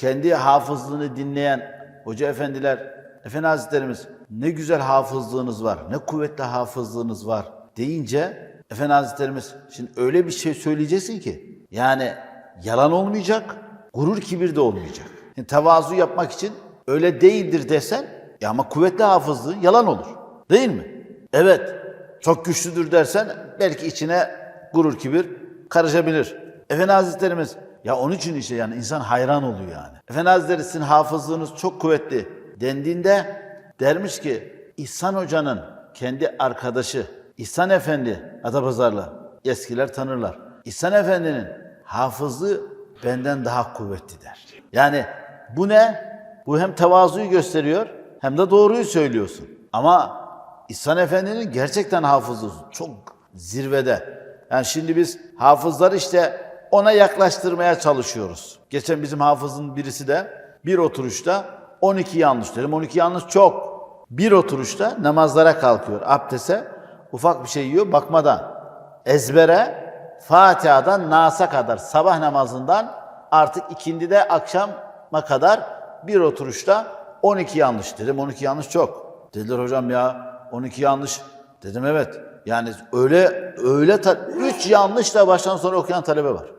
kendi hafızlığını dinleyen hoca efendiler, efendi hazretlerimiz ne güzel hafızlığınız var, ne kuvvetli hafızlığınız var deyince efendi hazretlerimiz şimdi öyle bir şey söyleyeceksin ki yani yalan olmayacak, gurur kibir de olmayacak. Yani tevazu yapmak için öyle değildir desen ya ama kuvvetli hafızlığın yalan olur. Değil mi? Evet. Çok güçlüdür dersen belki içine gurur kibir karışabilir. Efendi Hazretlerimiz ya onun için işte yani insan hayran oluyor yani. Efendi Hazretleri sizin hafızlığınız çok kuvvetli dendiğinde dermiş ki İhsan Hoca'nın kendi arkadaşı İhsan Efendi Adapazarlı eskiler tanırlar. İhsan Efendi'nin hafızlığı benden daha kuvvetli der. Yani bu ne? Bu hem tevazuyu gösteriyor hem de doğruyu söylüyorsun. Ama İhsan Efendi'nin gerçekten hafızlığı çok zirvede. Yani şimdi biz hafızları işte ona yaklaştırmaya çalışıyoruz. Geçen bizim hafızın birisi de bir oturuşta 12 yanlış dedim. 12 yanlış çok. Bir oturuşta namazlara kalkıyor. Abdese ufak bir şey yiyor bakmadan. Ezbere Fatiha'dan Nas'a kadar sabah namazından artık ikindide akşama kadar bir oturuşta 12 yanlış dedim. 12 yanlış çok. Dediler hocam ya 12 yanlış. Dedim evet. Yani öyle öyle ta- üç yanlışla baştan sona okuyan talebe var.